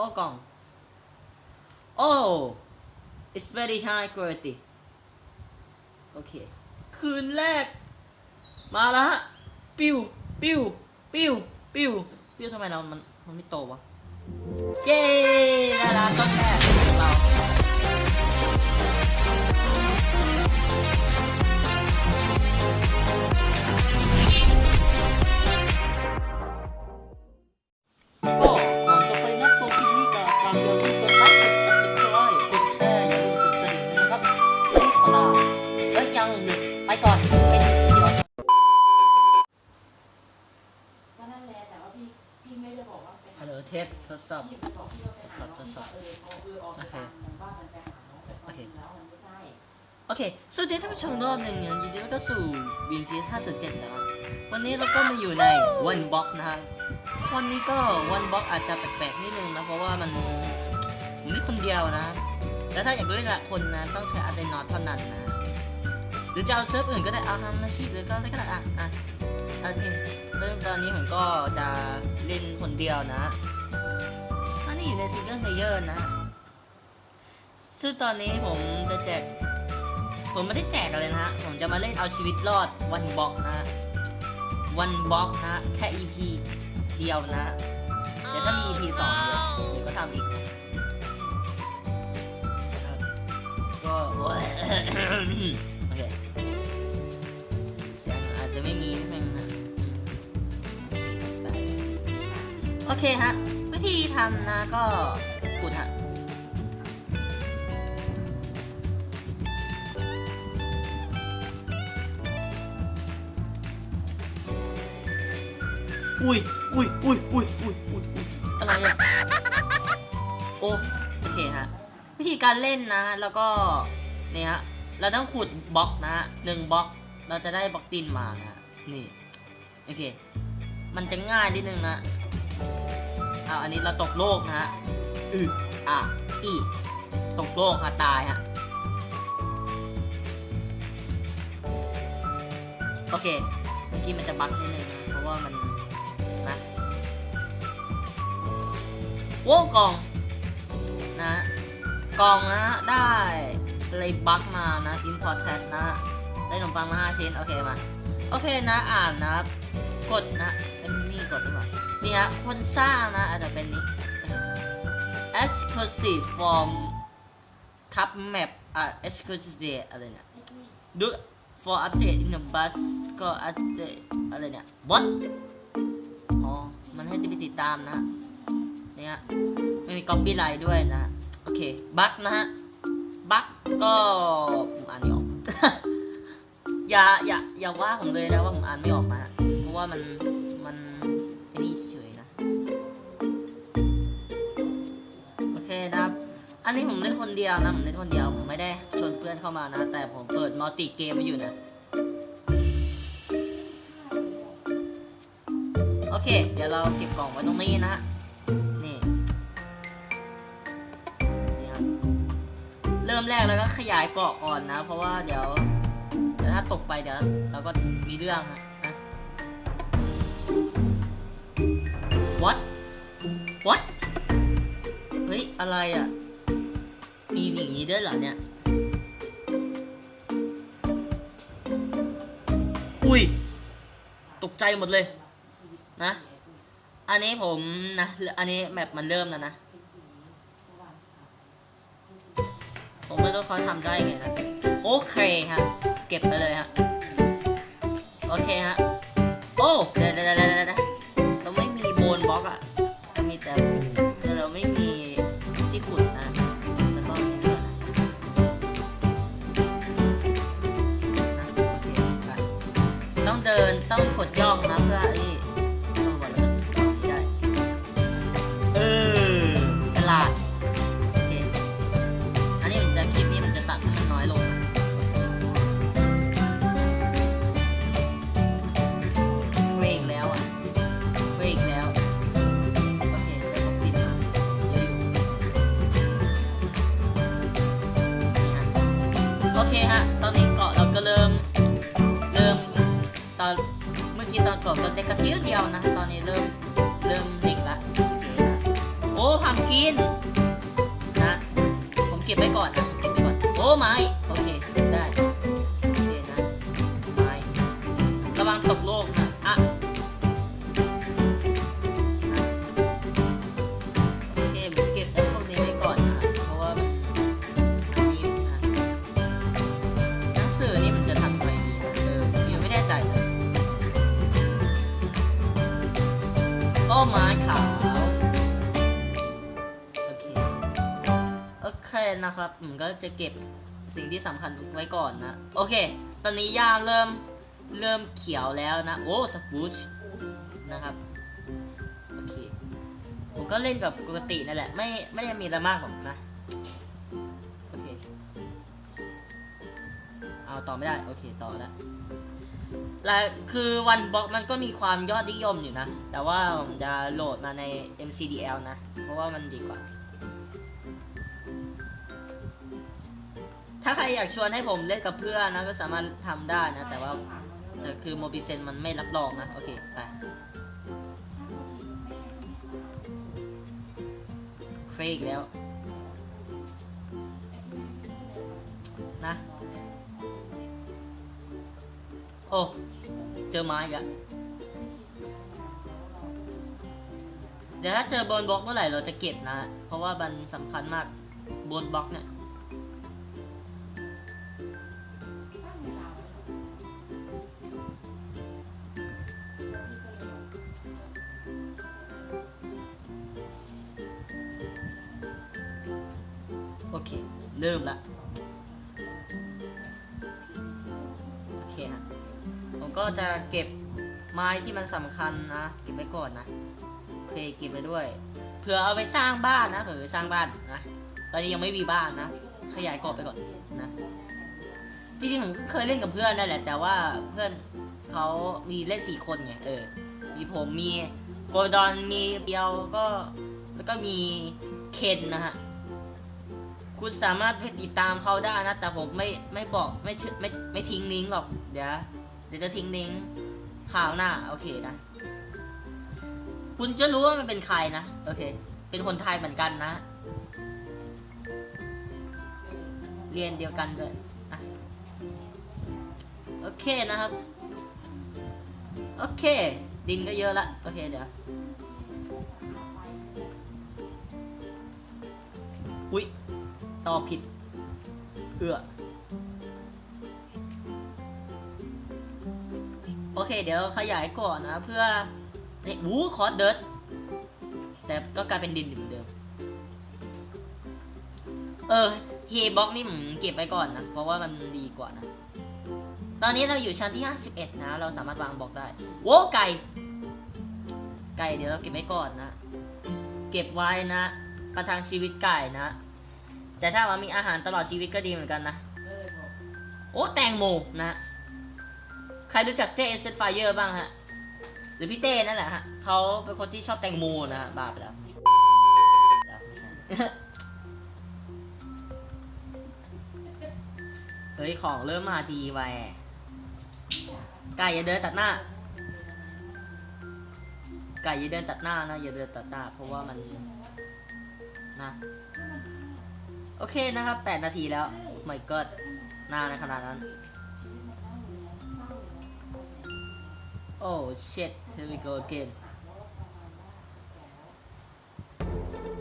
อ้กล่องโอ้ it's very high quality โอเค คืนแรก มาแล้วฮะ ปิ้ว ปิ้ว ปิ้ว ปิ้ว ปิ้วทำไมเรา มัน มันไม่โตวะ เย้ได้แล้วต้นแรก สทดสอบพี่ไปบอกพี่ว่าไปหาน้องทดสอบเออพอเออออกไปตามมันว่ามันไปหาน้องแต่ความจริงแล้วมันไม่ใช่โอเคสวัสดีท่านผู้ชมรอบหนึ่งยินดีต้อนรับสู่วีจี507นะครับวันนี้เราก็มาอยู่ใน One Box นะครับวันนี้ก็ One Box อาจจะแปลกๆนิดนึงนะเพราะว่ามันผมเล่นคนเดียวนะแล้วถ้าอยากเล่นกับคนนะต้องใช้อัลเดนอตเท่านั้นนะหรือจะเอาเซิร์ฟอื่นก็ได้เอาทำอาชีพหรือก็ได้ก็ได้อะอะโอเคเริ่มตอนนี้ผมก็จะเล่นคนเดียวนะ อันนี้อยู่ในซิงเกิลเพลเยอร์นะ ซึ่งตอนนี้ผมจะแจก ผมไม่ได้แจกอะไรนะฮะ ผมจะมาเล่นเอาชีวิตรอดวันบล็อกนะวันบล็อกนะ แค่ EP เดียวนะ เดี๋ยวถ้ามี EP สองเดี๋ยวก็ทำอีกก็โอเคเสียงอาจจะไม่มีแม่งนะได้โอเคฮะ วิธีทำนะก็ขุดฮะอุ้ยอุ้ยอุ้ยอุ้ยอุ้ยอุ้ยอุ้ยอะไรอะ โอ้โอเคฮะ วิธีการเล่นนะ แล้วก็เนี่ยฮะ เราต้องขุดบล็อกนะฮะหนึ่งบล็อก เราจะได้บล็อกดินมานะฮะนี่ โอเค มันจะง่ายนิดนึงนะเอาอันนี้เราตกโลกนะฮะอืออะอีตกโลกค่ะตายฮะโอเคเมื่อกี้มันจะบั๊กนิดนึงนะเพราะว่ามันนะโว้กล่องนะกล่องนะได้อะไรบั๊กมานะ import tag นะ ได้ขนมปังมา5ชิ้น โอเคมา โอเคนะอ่านนะ กดนะเอ้ยมันมีกดหรือเปล่า นี่ฮะคนสร้างนะอาจจะเป็นนี้ exclusive from top map อะ exclusive อะไรเนี่ยดู for update in the bus ก็ update อะไรเนี่ย what อ๋อ มันให้ไปติดตามนะนี่ฮะไม่มี copyright ด้วยนะ โอเค บั๊กนะฮะ บั๊กก็ผมอ่านไม่ออก อย่า อย่า อย่าว่าผมเลยนะว่าผมอ่านไม่ออกนะเพราะว่ามัน อันนี้ผมเล่นคนเดียวนะ ผมเล่นคนเดียว ผมไม่ได้ชวนเพื่อนเข้ามานะ แต่ผมเปิดมัลติเกมไว้อยู่นะ โอเค เดี๋ยวเราเก็บกล่องไว้ตรงนี้นะนี่ นี่ครับ เริ่มแรกแล้วก็ขยายเกาะก่อนนะ เพราะว่าเดี๋ยวเดี๋ยวถ้าตกไปเดี๋ยวเราก็มีเรื่องนะนะ what what เฮ้ย อะไรอะ มีอย่างนี้ด้วยเหรอเนี่ย อุ้ย ตกใจหมดเลย นะ อันนี้ผมนะ อันนี้แมปมันเริ่มแล้วนะ ผมไม่ต้องคอยทำได้ไงนะ โอเคฮะ เก็บไปเลยฮะ โอเคฮะ โอ้เดี๋ยวเดี๋ยวเดี๋ยว กดย่องนะเพื่อไอ้ตัวบอลแล้วก็ไม่ได้ เออ ฉลาด โอเค อันนี้ผมจะคลิปนี้มันจะตัดให้มันน้อยลงนะเฟกแล้วอะเฟกแล้ว โอเคได้ต้องปิดมาเยอะอยู่นี่ฮะโอเคฮะ ตอนนี้เกาะ เมื่อกี้ตอนเกาะก็เด็กกระเทียเดียวนะ ตอนนี้เริ่มเริ่มเด็กละโอเคฮะโอ้ผ่านพัมกินนะ ผมเก็บไว้ก่อนนะเก็บไว้ก่อน โอ้ไม้ นะครับผมก็จะเก็บสิ่งที่สำคัญไว้ก่อนนะ โอเค ตอนนี้ย่าเริ่มเริ่มเขียวแล้วนะ โอ้สปูชนะครับ โอเค ผมก็เล่นแบบปกตินั่นแหละ ไม่ไม่ได้มีอะไรมากหรอกนะ โอเค เอาต่อไม่ได้ โอเค ต่อแล้วและคือวันบล็อกมันก็มีความยอดนิยมอยู่นะ แต่ว่าผมจะโหลดมาใน MCDL นะ เพราะว่ามันดีกว่า ถ้าใครอยากชวนให้ผมเล่นกับเพื่อนนะก็สามารถทำได้นะ แต่ว่าแต่คือโมบิเซนมันไม่รับรองนะ โอเค ไปเครกแล้ว นะ โอ้ เจอไม้อีกอะเดี๋ยวถ้าเจอบนบล็อกเมื่อไหร่เราจะเก็บนะ เพราะว่ามันสำคัญมากบนบล็อกเนี่ย ที่มันสำคัญนะเก็บไว้ก่อนนะโอเคเก็บไว้ด้วย เผื่อเอาไปสร้างบ้านนะเผื่อไปสร้างบ้านนะตอนนี้ยังไม่มีบ้านนะ ขยายกรอบไปก่อนนะจริงๆผมก็เคยเล่นกับเพื่อนนั่นแหละ แต่ว่าเพื่อนเขามีเล่นสี่คนไงเออ มีผมมีโกลดอนมีเปียวก็แล้วก็มีเคนนะฮะคุณสามารถไปติดตามเขาได้นะ แต่ผมไม่ไม่บอกไม่ไม่ไม่ทิ้งลิงก์หรอก เดี๋ยวเดี๋ยวจะทิ้งลิงก์ ข่าวหน้า โอเคนะ คุณจะรู้ว่ามันเป็นใครนะ โอเค เป็นคนไทยเหมือนกันนะ เรียนเดียวกันด้วยอะโอเคนะครับ โอเค ดินก็เยอะละ โอเคเดี๋ยว อุ๊ยตอบผิด เอื้อ อเคเดี๋ยวขยายก่อนนะเพื่อนี่วูคอร์เดิร์ดแต่ก็กลายเป็นดินเหมือนเดิม เออเฮบ็อกนี่ผมเก็บไว้ก่อนนะ เพราะว่ามันดีกว่านะ ตอนนี้เราอยู่ชั้นที่ 51 นะ เราสามารถวางบล็อกได้ โว้ไก่ ไก่เดี๋ยวเราเก็บไว้ก่อนนะ เก็บไว้นะประทังชีวิตไก่นะ แต่ถ้าว่ามีอาหารตลอดชีวิตก็ดีเหมือนกันนะ โอ้แตงโมนะ ใครรู้จักเต้เอเซนไฟเยอร์บ้างฮะ หรือพี่เต้นั่นแหละฮะเขาเป็นคนที่ชอบแตงโมนะฮะบ้าไปแล้วเฮ้ยของเริ่มมาดีไวไก่อย่าเดินตัดหน้า ไก่อย่าเดินตัดหน้านะอย่าเดินตัดหน้า เพราะว่ามันนะโอเคนะครับ 8 นาทีแล้วไม่ก็นาในขนาดนั้น โอ้ shit here we go again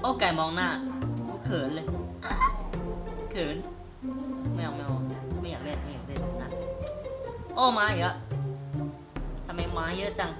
โอ้ไก่มองหน้าเขินเลย เขิน ไม่เอาไม่เอาไม่อยากเล่นไม่อยากเล่นนะ โอ้ไม้อีกแล้วทำไมไม้เยอะจัง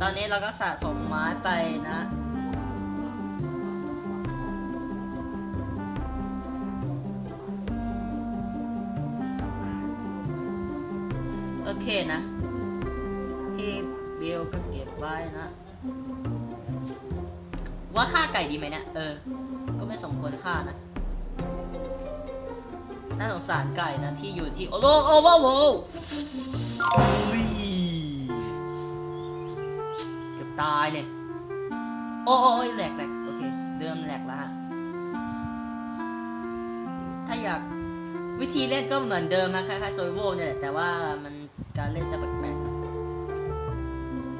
ตอนนี้เราก็สะสมไม้ไปนะโอเคนะ พี่เบลก็เก็บไว้นะ ว่าฆ่าไก่ดีไหมเนี่ย เออ ก็ไม่สมควรฆ่านะ น่าสงสารไก่นะที่อยู่ที่ โอโลโอเวอร์โวอุ้ยเกือบตายเนี่ย โอ้โอ้ยแหลกแหลกโอเคเริ่มแหลกแล้วฮะ ถ้าอยากวิธีเล่นก็เหมือนเดิมนะคล้ายๆโซยโวเนี่ยแต่ว่ามันการเล่นจะแปลกๆ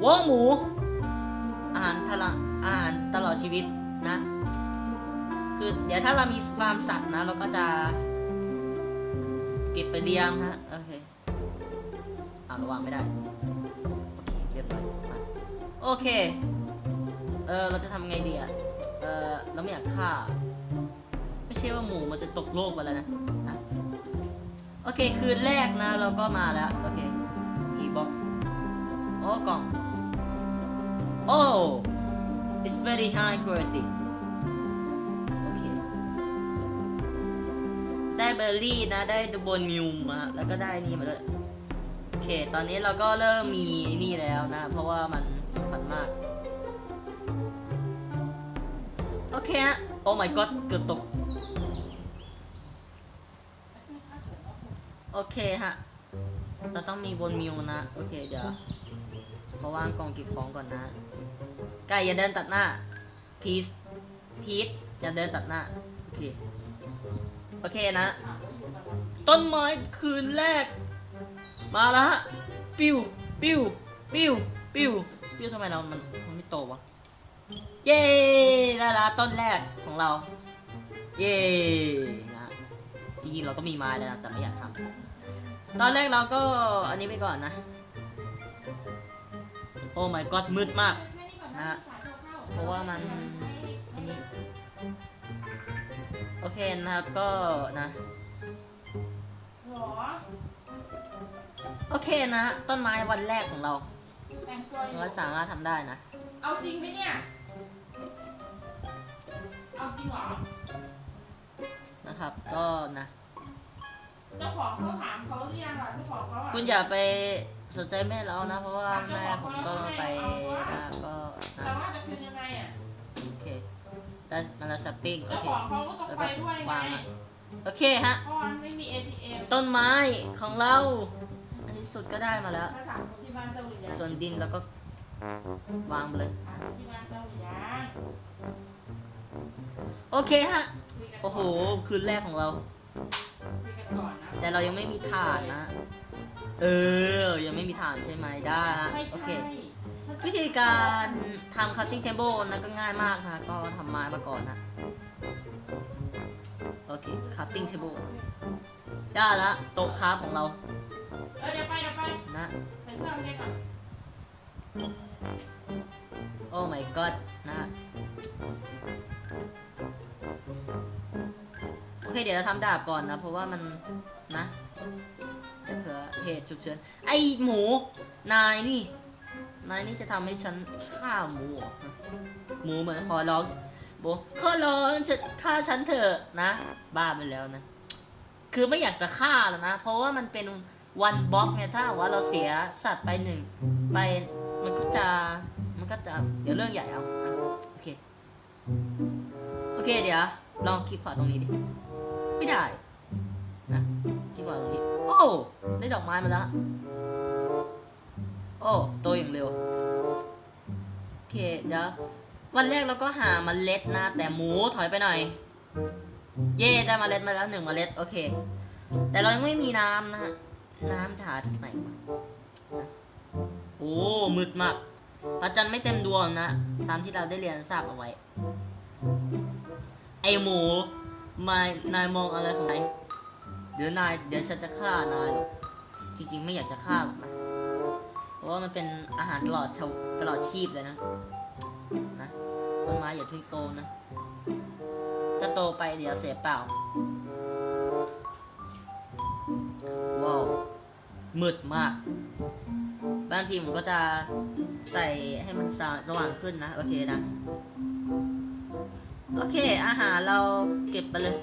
ว้าวหมู อาหารทะละอาหารตลอดชีวิตนะ คือเดี๋ยวถ้าเรามีฟาร์มสัตว์นะ เราก็จะ เก็บไปเลี้ยงนะโอเคอ่าระวังไม่ได้โอเคเรียบร้อยโอเคเออเราจะทำไงดีอะเออเราไม่อยากฆ่า ไม่ใช่ว่าหมูมันจะตกโลกไปแล้วนะนะโอเคคืนแรกนะ เราก็มาแล้ว โอเคอีบ็อกโอ้กล่อง โอ้ it's very high quality โอเคได้เบอร์รี่นะ ได้ดบนมิวมา แล้วก็ได้นี่มาด้วย โอเค ตอนนี้เราก็เริ่มมีนี่แล้วนะ เพราะว่ามันสำคัญมาก โอเคฮะโอ้ my god เกือบตก โอเคฮะ เราต้องมีบนมิวนะ โอเค เดี๋ยวเขาวางกล่องเก็บของก่อนนะ ไก่อย่าเดินตัดหน้าพีซพีทอย่าเดินตัดหน้า โอเค โอเคนะ ต้นไม้คืนแรก มาแล้วฮะ ปิ้ว ปิ้ว ปิ้ว ปิ้ว ปิ้วทำไมเรา มัน มันไม่โตวะ เย้ได้ละต้นแรกของเรา เย้นะจริงๆเราก็มีไม้แล้วนะแต่ไม่อยากทำตอนแรกเราก็อันนี้ไปก่อนนะ โอ้ my god มืดมาก นะเพราะว่ามันอันนี้ โอเคนะครับก็นะหรอโอเคนะฮะต้นไม้วันแรกของเราแต่งตัวอยู่เราสามารถทำได้นะ เอาจริงไหมเนี่ย เอาจริงเหรอ นะครับก็นะเจ้าของเขาถามเขาหรือยังล่ะเจ้าของเขาอะคุณอย่าไปสนใจแม่เรานะ เพราะว่าแม่ผมก็ไปนะก็นะ แต่ว่าจะคืนยังไงอะโอเคได้มาแล้วสปปิ้งโอเจ้าเคของเขาก็ต้องแล้วไปก็ด้วยไงวางอะโอเคฮะ เพราะมันไม่มี ATM ต้นไม้ของเราในที่สุดก็ได้มาแล้วถ้าถามคนที่บ้านเจ้าหรือยังส่วนดินเราก็วางไปเลย ถามคนที่บ้านเจ้าหรือยังโอเคฮะ คุยกันก่นโอ้โห คืนแรกของเรา คุยกันก่อนนะแต่เรายังไม่มีฐานนะ เออ ยังไม่มีฐานใช่ไหมได้ฮะไม่โอใช่เค วิธีการทำ cutting table นะก็ง่ายมากนะก็ทำไม้มาก่อนนะ โอเค cutting table ได้ละโต๊ะคราฟของเรา เออเดี๋ยวไปเดี๋ยวไปนะไปเสื้อมันได้ก่อนโอ้ my god นะโอเค เดี๋ยวเราทำดาบก่อนนะ เพราะว่ามันนะเดี๋ยวเผื่อเหตุฉุกเฉินไอหมู นายนี่ นายนี่จะทำให้ฉันฆ่าหมูหมูเหมือนขอร้องบอกขอร้องฉันฆ่าฉันเถอะนะ บ้าไปแล้วนะ คือไม่อยากจะฆ่าแล้วนะ เพราะว่ามันเป็นวันบล็อกไงถ้าว่าเราเสียสัตว์ไปหนึ่งไปมันก็จะมันก็จะเดี๋ยวเรื่องใหญ่เอาโอเคโอเคเดี๋ยวลองคลิกขวาตรงนี้ดิไม่ได้นะคลิกขวาตรงนี้ โอ้ได้ดอกไม้มาแล้ว โอ้โตอย่างเร็ว โอเคเดี๋ยววันแรกเราก็หาเมล็ดนะ แต่หมูถอยไปหน่อย เย่ได้เมล็ดมาแล้วหนึ่งเมล็ดโอเค แต่เรายังไม่มีน้ำนะฮะน้ำจาจากไหนวะนะโอ้มืดมากพระจันทร์ไม่เต็มดวงนะตามที่เราได้เรียนทราบเอาไว้ ไอหมูมายนายมองอะไรของนายเดี๋ยวนายเดี๋ยวฉันจะฆ่านายหรอกจริงๆไม่อยากจะฆ่าหรอกนะ ราะว่ามันเป็นอาหารตลอดชาวตลอดชีพเลยนะนะต้นไม้อย่าเพิ่งโตนะถ้าโตไปเดี๋ยวเสียเปล่าว้าวมืดมาก บางทีผมก็จะใส่ให้มันสาสว่างขึ้นนะ โอเคนะ โอเค อาหารเราเก็บไปเลย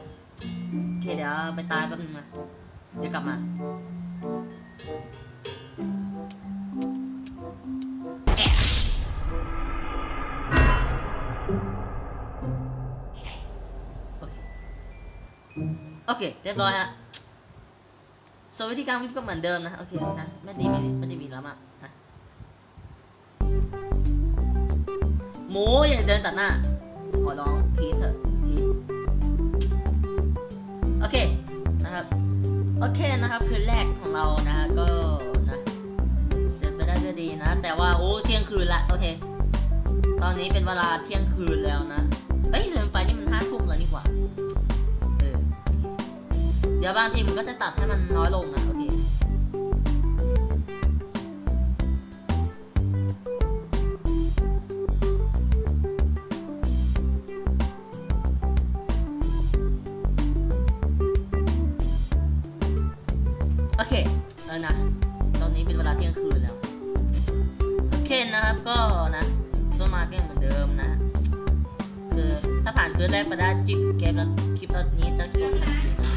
โอเค เดี๋ยวไปตายแป๊บนึงนะ เดี๋ยวกลับมา เคเรียบร้อยฮะส่วนวิธีการวิทย์ก็เหมือนเดิมนะ โอเคนะไม่ได้มีไม่ได้มีแล้วมากนะหมูอย่าเดินตัดหน้า ขอร้องพีทเถอะพีทโอเคนะครับ โอเคนะครับคืนแรกของเรานะฮะก็นะเสร็จไปได้ด้วยดีนะ แต่ว่าโอ้เที่ยงคืนละโอเค ตอนนี้เป็นเวลาเที่ยงคืนแล้วนะเอ้ยลืมไปนี่ เดี๋ยวบางทีมันก็จะตัดให้มันน้อยลงนะโอเคโอเคเออนะ ตอนนี้เป็นเวลาเที่ยงคืนแล้ว โอเคนะครับก็นะต้นมาก็ยังเหมือนเดิมนะ คือถ้าผ่านคืนแรกไปได้จิบเกมแล้วคลิปตอนนี้จะจบทันทีนะ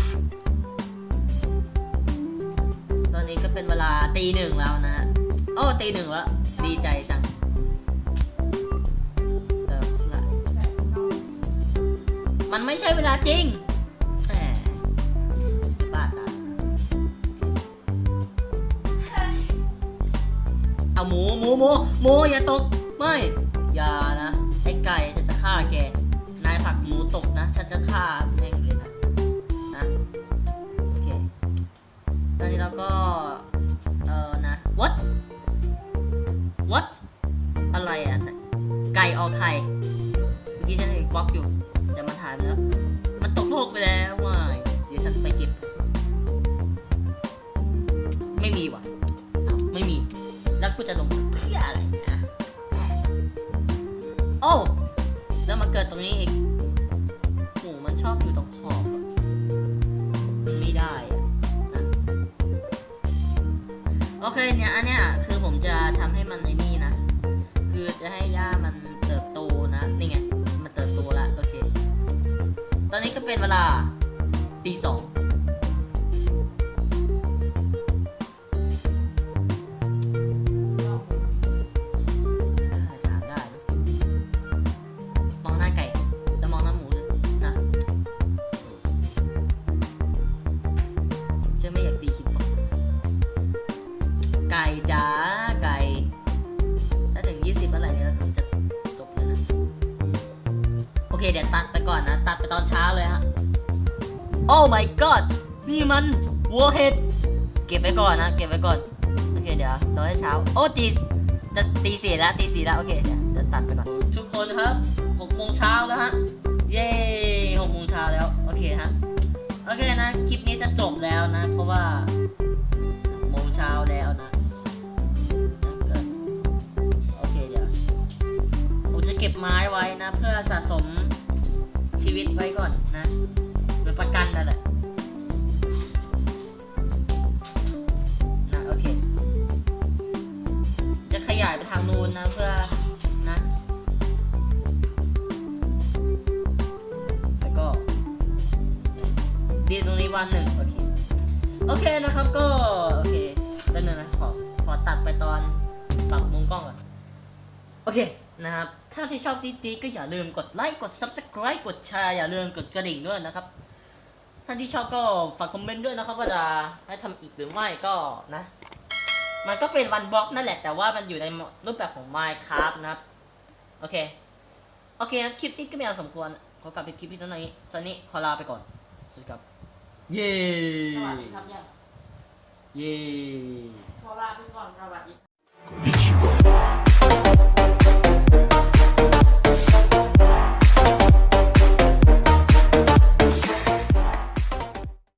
นนี้ก็เป็นเวลาตีหนึ่งแล้วนะฮะโอ้ตีหนึ่งแล้ว ดีใจจังเออละมันไม่ใช่เวลาจริงหมจะบ้าตายเอาหมูหมูหมูหมูอย่าตก ไม่ อย่านะ ไอ้ไก่ฉันจะฆ่าแก นายผักหมูตกนะ ฉันจะฆ่าแม่งเลย ตอนนี้เราก็ เออนะ what what อะไรอะ ไก่ออกไข่ เมื่อกี้ฉันเห็นบล็อกอยู่ แต่มันหายไปแล้ว มันตกโลกไปแล้วว่าเดี๋ยวฉันไปเก็บ ไม่มีว่ะไม่มี แล้วกูจะลงเพื่ออะไรนะโอ้ แล้วมาเกิดตรงนี้อีก โอเคเนี่ยอันเนี้ยคือผมจะทำให้มันในนี่นะ คือจะให้หญ้ามันเติบโตนะ นี่ไง มันเติบโตแล้วโอเค ตอนนี้ก็เป็นเวลาตีสอง เคเดี๋ยวตัดไปก่อนนะ ตัดไปตอนเช้าเลยฮะ โอ้ my god นี่มันวัวเห็ดเก็บไว้ก่อนนะ เก็บไว้ก่อน โอเคเดี๋ยวรอให้เช้า โอ้ตีจะตีสี่แล้วตีสี่แล้วโอเคเดี๋ยวเดี๋ยวตัดไปก่อน ทุกคนครับหกโมงเช้าแล้วฮะ เย้หกโมงเช้าแล้ว โอเคฮะ โอเคนะ คลิปนี้จะจบแล้วนะ เพราะว่าหกโมงเช้าแล้วนะก็โอเคเดี๋ยว ผมจะเก็บไม้ไว้ ชีวิตไว้ก่อนนะเป็นประกันนั่นแหละนะโอเค จะขยายไปทางนู้นนะเพื่อนะแล้วก็ดีตรงนี้วันหนึ่งโอเคโอเคนะครับก็โอเคแป๊บนึงนะขอขอตัดไปตอนปรับมุมกล้องก่อนโอเคนะครับ ถ้าที่ชอบดีๆก็อย่าลืมกดไลค์กด subscribe กดแชร์อย่าลืมกดกระดิ่งด้วยนะครับท่านที่ชอบก็ฝากคอมเมนต์ด้วยนะครับว่าจะให้ทำอีกหรือไม่ก็นะ มันก็เป็นวันบล็อกนั่นแหละ แต่ว่ามันอยู่ในรูปแบบของ Minecraft นะครับ โอเค โอเคครับคลิปนี้ก็ไม่เอาสมควร ขอกลับไปคลิปที่ตอนนี้สวัสดีขอลาไปก่อน สวัสดีครับ เย้สวัสดีครับยังเย้ขอลาไปก่อนสวัสดี